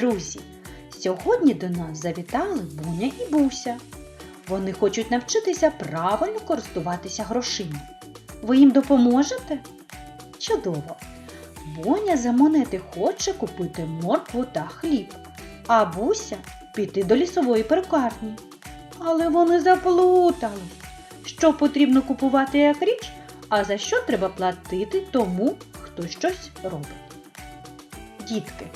Друзі, сьогодні до нас завітали Буня і Буся. Вони хочуть навчитися правильно користуватися грошима. Ви їм допоможете? Чудово! Боня за монети хоче купити моркву та хліб, а Буся піти до лісової перукарні. Але вони заплутались, що потрібно купувати як річ, а за що треба платити тому, хто щось робить. Дітки,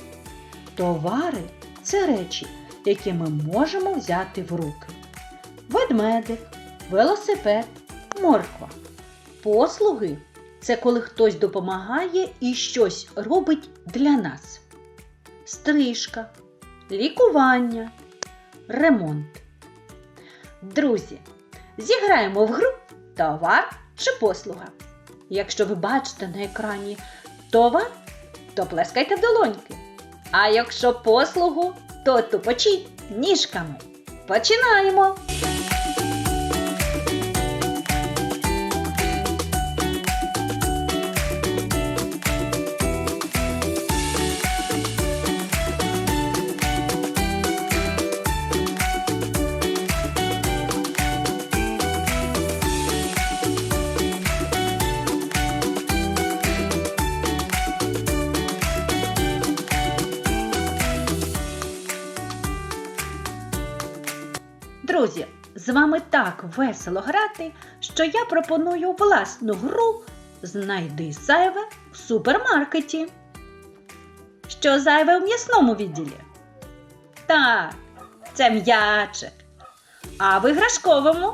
товари це речі, які ми можемо взяти в руки. Ведмедик, велосипед, морква. Послуги це коли хтось допомагає і щось робить для нас. Стрижка, лікування, ремонт. Друзі, зіграємо в гру товар чи послуга. Якщо ви бачите на екрані товар, то плескайте в долоньки. А якщо послугу, то тупочіть ніжками. Починаємо! Друзі, з вами так весело грати, що я пропоную власну гру Знайди зайве в супермаркеті. Що зайве в м'ясному відділі? Так, це м'ячик. А в іграшковому?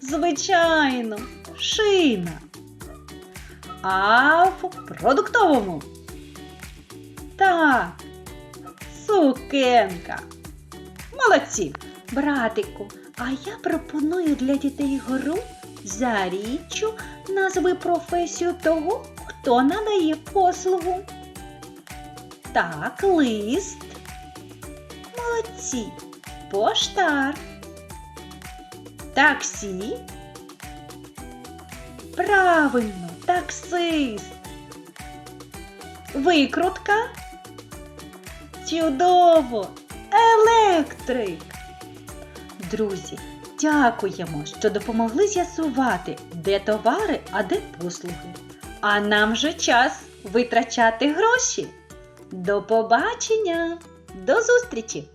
Звичайно, шина. А в продуктовому? Так, сукенка. Молодці! Братику, а я пропоную для дітей гру за річчю назви професію того, хто надає послугу. Так, лист. Молодці. Поштар. Таксі. Правильно, таксист. Викрутка. Чудово! Електрик. Друзі, дякуємо, що допомогли з'ясувати, де товари, а де послуги. А нам же час витрачати гроші. До побачення! До зустрічі!